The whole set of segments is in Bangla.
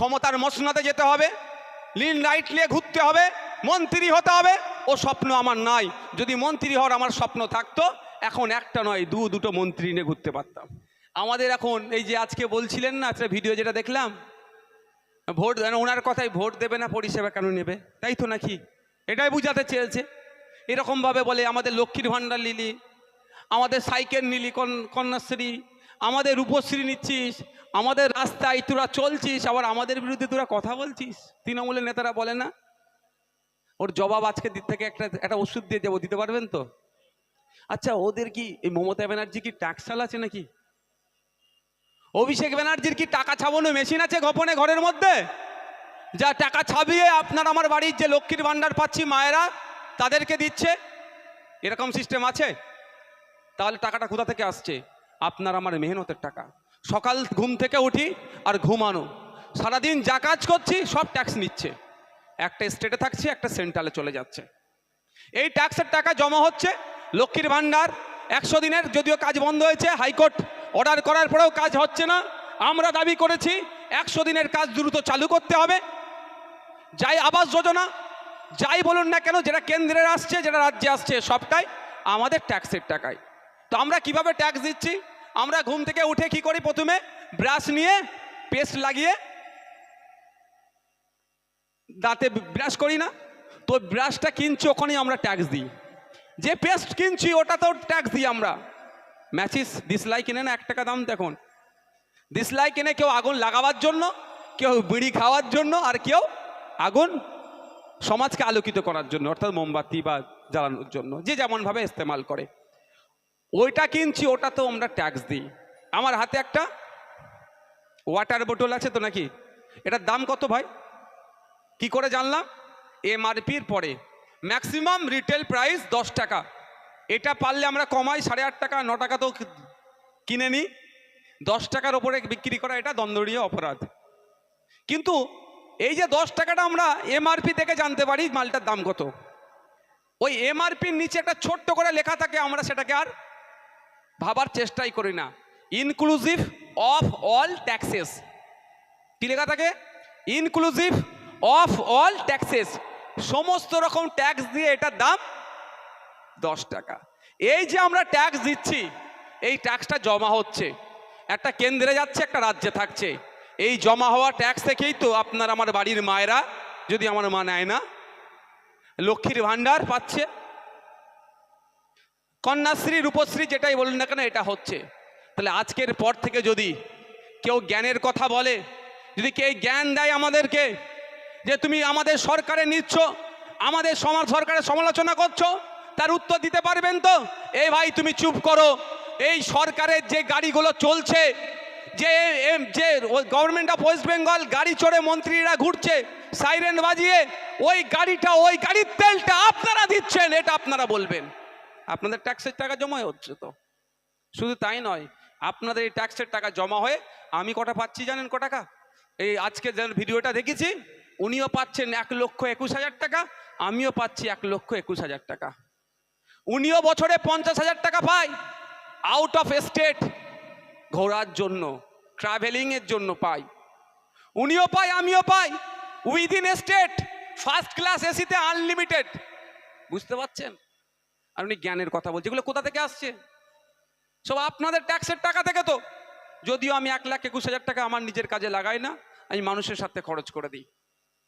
ক্ষমতার মসনাতে যেতে হবে, লিন লাইট নিয়ে ঘুরতে হবে, মন্ত্রী হতে হবে। ও স্বপ্ন আমার নাই, যদি মন্ত্রী হওয়ার আমার স্বপ্ন থাকতো, এখন একটা নয়, দু, দুটো মন্ত্রী নিয়ে ঘুরতে পারতাম। আমাদের এখন এই যে আজকে বলছিলেন না একটা ভিডিও যেটা দেখলাম, ভোট ওনার কথাই ভোট দেবে না, পরিষেবা কেন নেবে? তাই তো নাকি? এটাই বুঝাতে চেয়েছে। এরকমভাবে বলে আমাদের লক্ষ্মীর ভাণ্ডার নিলি আমাদের সাইকেল নিলি, কন- কন্যাশ্রী আমাদের রূপশ্রী নিচ্ছিস, আমাদের রাস্তায় তোরা চলছিস, আবার আমাদের বিরুদ্ধে তোরা কথা বলছিস? তৃণমূলের নেতারা বলে না? ওর জবাব আজকে দিক থেকে একটা একটা ওষুধ দিয়ে যাব দিতে পারবেন তো? আচ্ছা ওদের কি, এই মমতা ব্যানার্জি কি ট্যাক্সাল আছে নাকি? অভিষেক ব্যানার্জির কি টাকা ছাপানো মেশিন আছে গোপনে ঘরের মধ্যে? যা টাকা ছাপিয়ে আপনার আমার বাড়ির যে লক্ষ্মীর ভাণ্ডার পাচ্ছি মায়েরা, তাদেরকে দিচ্ছে? এরকম সিস্টেম আছে? তাহলে টাকাটা কোথা থেকে আসছে? আপনার আমার মেহনতের টাকা। সকাল ঘুম থেকে উঠি আর ঘুমানো। সারাদিন যা কাজ করছি, সব ট্যাক্স নিচ্ছে। একটা স্টেটে থাকছে, একটা সেন্ট্রালে চলে যাচ্ছে। এই ট্যাক্সের টাকা জমা হচ্ছে লক্ষ্মীর ভাণ্ডার। একশো দিনের যদিও কাজ বন্ধ হয়েছে, হাইকোর্ট অর্ডার করার পরেও কাজ হচ্ছে না। আমরা দাবি করেছি, একশো দিনের কাজ দ্রুত চালু করতে হবে। যাই আবাস যোজনা, যাই বলুন না কেন, যেটা কেন্দ্রের আসছে, যেটা রাজ্যে আসছে, সবটাই আমাদের ট্যাক্সের টাকায়। তো আমরা কীভাবে ট্যাক্স দিচ্ছি? আমরা ঘুম থেকে উঠে কি করি প্রথমে ব্রাশ নিয়ে পেস্ট লাগিয়ে দাঁতে ব্রাশ করি না? তো ব্রাশটা কিনছি, ওখানেই আমরা ট্যাক্স দিই। যে পেস্ট কিনছি, ওটা তো ট্যাক্স দিই আমরা। ম্যাচিস ডিসলাই কিনে না, এক টাকা দাম দেখুন। ডিসলাই কিনে কেউ আগুন লাগাবার জন্য, কেউ বিড়ি খাওয়ার জন্য, আর কেউ আগুন সমাজকে আলোকিত করার জন্য, অর্থাৎ মোমবাতি বা জ্বালানোর জন্য, যে যেমনভাবে ইস্তেমাল করে। ওইটা কিনছি ওটা তো আমরা ট্যাক্স দিই। আমার হাতে একটা ওয়াটার বোতল আছে তো নাকি? এটার দাম কত ভাই? কি করে জানলাম? এমআরপির পরে। ম্যাক্সিমাম রিটেল প্রাইস দশ টাকা। এটা পারলে আমরা কমাই সাড়ে আট টাকা, ন টাকা তো কিনে নিই। দশ টাকার ওপরে বিক্রি করা এটা দণ্ডনীয় অপরাধ। কিন্তু এই যে দশ টাকাটা আমরা এমআরপি থেকে জানতে পারি মালটার দাম কত। ওই এমআরপির নিচে একটা ছোট্ট করে লেখা থাকে, আমরা সেটাকে আর ভাবার চেষ্টাই করি না। ইনক্লুসিভ অফ অল ট্যাক্সেস কি লেখা থাকে? ইনক্লুসিভ অফ অল ট্যাক্সেস সমস্ত রকম ট্যাক্স দিয়ে এটার দাম দশ টাকা। এই যে আমরা ট্যাক্স দিচ্ছি, এই ট্যাক্সটা জমা হচ্ছে। একটা কেন্দ্রে যাচ্ছে, একটা রাজ্যে থাকছে। এই জমা হওয়া ট্যাক্স থেকেই তো আপনার আমার বাড়ির মায়েরা, যদি আমার মা নেয় না, লক্ষ্মীর ভাণ্ডার পাচ্ছে। কন্যাশ্রী, রূপশ্রী যেটাই বলুন না কেন, এটা হচ্ছে। তাহলে আজকের পর থেকে যদি কেউ জ্ঞানের কথা বলে, যদি কেউ জ্ঞান দেয় আমাদেরকে, যে তুমি আমাদের সরকারে নিচ্ছ, আমাদের সমাজ সরকারের সমালোচনা করছ, তার উত্তর দিতে পারবেন তো? এই ভাই, তুমি চুপ করো। এই সরকারের যে গাড়িগুলো চলছে, যে যে গভর্নমেন্ট অফ ওয়েস্ট বেঙ্গল গাড়ি চড়ে মন্ত্রীরা ঘুরছে সাইরেন বাজিয়ে, ওই গাড়িটা, ওই গাড়ির তেলটা আপনারা দিচ্ছেন, এটা আপনারা বলবেন। আপনাদের ট্যাক্সের টাকা জমা হচ্ছে তো। শুধু তাই নয়, আপনাদের এই ট্যাক্সের টাকা জমা হয়ে আমি কটা পাচ্ছি জানেন ক টাকা? এই আজকে যে ভিডিওটা দেখেছি, উনিও পাচ্ছেন এক লক্ষ একুশ হাজার টাকা, আমিও পাচ্ছি এক লক্ষ একুশ হাজার টাকা। উনিও বছরে পঞ্চাশ হাজার টাকা পায় আউট অফ স্টেট ঘোরার জন্য ট্রাভেলিংয়ের জন্য পাই উনিও পাই আমিও পাই উইদিন স্টেট ফার্স্ট ক্লাস এসিতে আনলিমিটেড বুঝতে পারছেন? আর উনি জ্ঞানের কথা বলছে। এগুলো কোথা থেকে আসছে? সব আপনাদের ট্যাক্সের টাকা থেকে তো। যদিও আমি এক লাখ একুশ হাজার টাকা আমার নিজের কাজে লাগাই না, আমি মানুষের সাথে খরচ করে দিই।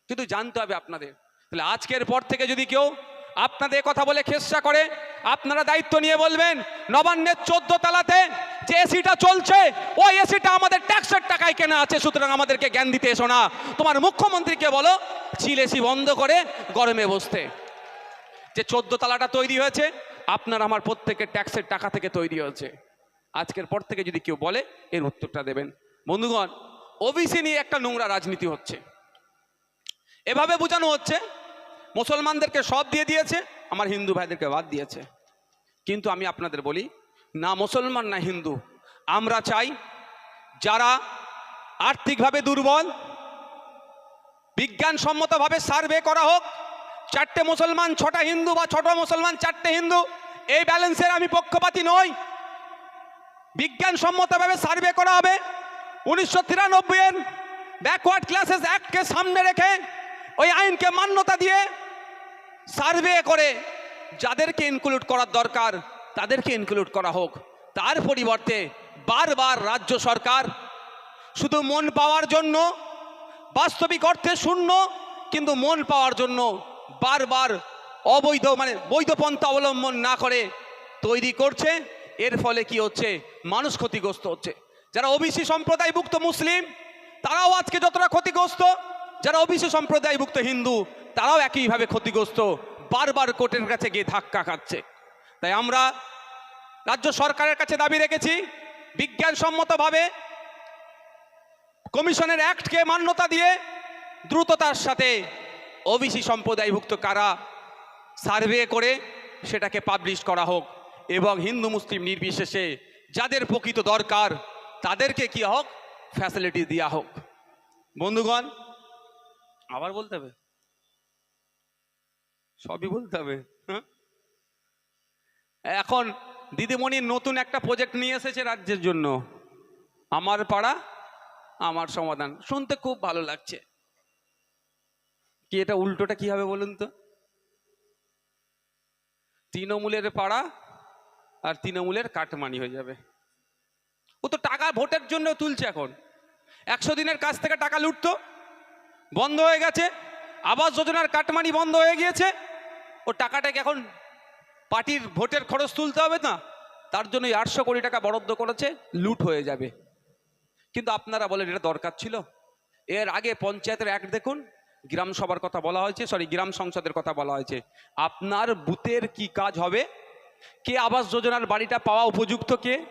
কিন্তু জানতে হবে আপনাদের। তাহলে আজকের পর থেকে যদি কেউ আপনাদের কথা বলে খেসা করে, আপনারা দায়িত্ব নিয়ে বলবেন, নবান্নের চোদ্দ তালাতে যে এসিটা চলছে, ওই এসিটা আমাদের ট্যাক্সের টাকায় কেনা আছে, সুতরাং আমাদেরকে জ্ঞান দিতে এসো না। তোমার মুখ্যমন্ত্রীকে বলো চিল এসি বন্ধ করে গরমে বসতে। যে চোদ্দ তালাটা তৈরি হয়েছে, আপনার আমার প্রত্যেকের ট্যাক্সের টাকা থেকে তৈরি হয়েছে। আজকের পর থেকে যদি কেউ বলে, এর উত্তরটা দেবেন। বন্ধুগণ, ওবিসি নিয়ে একটা নোংরা রাজনীতি হচ্ছে। এভাবে বোঝানো হচ্ছে, মুসলমানদেরকে সব দিয়ে দিয়েছে, আমার হিন্দু ভাইদেরকে বাদ দিয়েছে। কিন্তু আমি আপনাদের বলি, না মুসলমান, না হিন্দু। আমরা চাই, যারা আর্থিকভাবে দুর্বল, বিজ্ঞানসম্মতভাবে সার্ভে করা হোক চারটে মুসলমান, ছটা হিন্দু বা ছোট মুসলমান, চারটে হিন্দু, এই ব্যালেন্সের আমি পক্ষপাতী নই। বিজ্ঞানসম্মতভাবে সার্ভে করা হবে। উনিশশো তিরানব্বইয়ের ব্যাকওয়ার্ড ক্লাসেস অ্যাক্টকে সামনে রেখে ওই আইনকে মান্যতা দিয়ে সার্ভে করে যাদেরকে ইনক্লুড করার দরকার, তাদেরকে ইনক্লুড করা হোক। তার পরিবর্তে বারবার রাজ্য সরকার শুধু মন পাওয়ার জন্য, বাস্তবিক অর্থে শূন্য, কিন্তু মন পাওয়ার জন্য বারবার অবৈধ মানে বৈধ পন্থা অবলম্বন না করে তৈরি করছে। এর ফলে কি হচ্ছে? মানুষ ক্ষতিগ্রস্ত হচ্ছে। যারা ওবিসি সম্প্রদায়ভুক্ত মুসলিম, তারাও আজকে যতটা ক্ষতিগ্রস্ত। যারা ওবিসি সম্প্রদায়ভুক্ত হিন্দু, তারাও একইভাবে ক্ষতিগ্রস্ত। বারবার কোর্টের কাছে গিয়ে ধাক্কা খাচ্ছে। তাই আমরা রাজ্য সরকারের কাছে দাবি রেখেছি, বিজ্ঞানসম্মতভাবে কমিশনের অ্যাক্টকে মান্যতা দিয়ে দ্রুততার সাথে ওবিসি সম্প্রদায়ভুক্ত কারা? সার্ভে করে সেটাকে পাবলিশ করা হোক এবং হিন্দু, মুসলিম নির্বিশেষে যাদের প্রকৃত দরকার তাদেরকে কি হোক? ফ্যাসিলিটি দেওয়া হোক। বন্ধুগণ, আবার বলতে হবে? সবই বলতে হবে হ্যাঁ? এখন দিদিমণি নতুন একটা প্রজেক্ট নিয়ে এসেছে রাজ্যের জন্য। আমার পাড়া, আমার সমাধান। শুনতে খুব ভালো লাগছে। কি এটা উল্টোটা কি হবে বলুন তো? তৃণমূলের পাড়া আর তৃণমূলের কাটমানি হয়ে যাবে। ও তো টাকা ভোটের জন্য তুলছে এখন। একশো দিনের কাছ থেকে টাকা লুটতো, বন্ধ হয়ে গেছে, আবাস যোজনার কাটমানি বন্ধ হয়ে গিয়েছে। ও টাকাটাকে এখন পার্টির ভোটের খরচ তুলতে হবে না, তার জন্য এই আটশো কোটি টাকা বরাদ্দ করেছে, লুট হয়ে যাবে। কিন্তু আপনারা বলেন এটা দরকার ছিল? এর আগে পঞ্চায়েতের অ্যাক্ট দেখুন গ্রাম সভার কথা বলা হয়েছে সরি গ্রাম সংসদের কথা বলা হয়েছে। আপনার বুথের কি কাজ হবে? কে আবাস যোজনার বাড়িটা পাওয়া উপযুক্ত কে?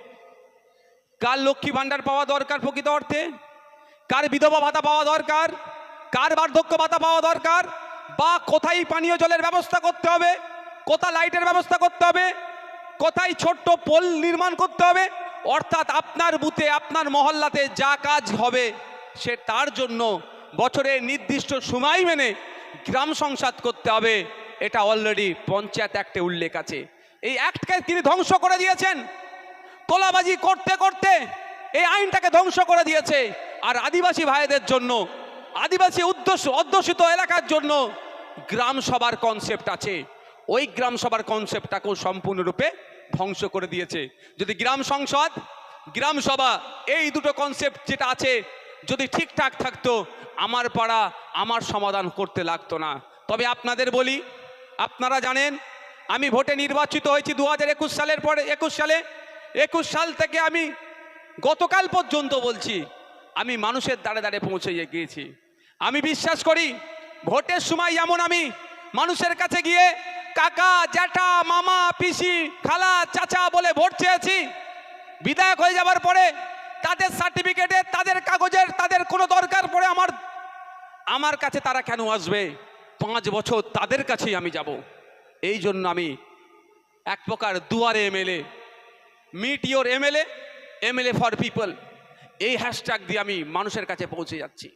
কার লক্ষ্মী ভাণ্ডার পাওয়া দরকার প্রকৃত অর্থে? কার বিধবা ভাতা পাওয়া দরকার? কার বার্ধক্য ভাতা পাওয়া দরকার? বা কোথায় পানীয় জলের ব্যবস্থা করতে হবে? কোথায় লাইটের ব্যবস্থা করতে হবে? কোথায় ছোট্ট পোল নির্মাণ করতে হবে? অর্থাৎ আপনার বুথে, আপনার মহল্লাতে যা কাজ হবে, সে তার জন্য বছরের নির্দিষ্ট সময় মেনে গ্রাম সংসাদ করতে হবে। এটা অলরেডি পঞ্চায়েত অ্যাক্টে উল্লেখ আছে। এই অ্যাক্টকে তিনি ধ্বংস করে দিয়েছেন। তোলাবাজি করতে করতে এই আইনটাকে ধ্বংস করে দিয়েছে। আর আদিবাসী ভাইদের জন্য, আদিবাসী উদ্দেশ্য অধ্যুষিত এলাকার জন্য গ্রাম সভার কনসেপ্ট আছে। ওই গ্রাম সভার কনসেপ্টটাকেও সম্পূর্ণরূপে ধ্বংস করে দিয়েছে। যদি গ্রাম সংসদ, গ্রাম সভা, এই দুটো কনসেপ্ট যেটা আছে, যদি ঠিকঠাক থাকতো আমার পাড়া আমার সমাধান করতে লাগতো না। তবে আপনাদের বলি, আপনারা জানেন, আমি ভোটে নির্বাচিত হয়েছি দু হাজার একুশ সালের পরে, একুশ সালে, একুশ সাল থেকে আমি গতকাল পর্যন্ত বলছি, আমি মানুষের দাঁড়ে দাঁড়ে পৌঁছে গিয়েছি। আমি বিশ্বাস করি, ভোটের সময় যেমন আমি মানুষের কাছে গিয়ে, কাকা, জ্যাঠা, মামা, পিসি, খালা, চাচা বলে ভোট চেয়েছি। বিধায়ক হয়ে যাবার পরে তাদের সার্টিফিকেটের তাদের কাগজের, তাদের কোনো আমার কাছে তারা কেন আসবে? পাঁচ বছর তাদের কাছেই আমি যাব। এই জন্য আমি এক প্রকার দুয়ারে MLA meet your MLA MLA for people, এই হ্যাশট্যাগ দিয়ে আমি মানুষের কাছে পৌঁছে যাচ্ছি।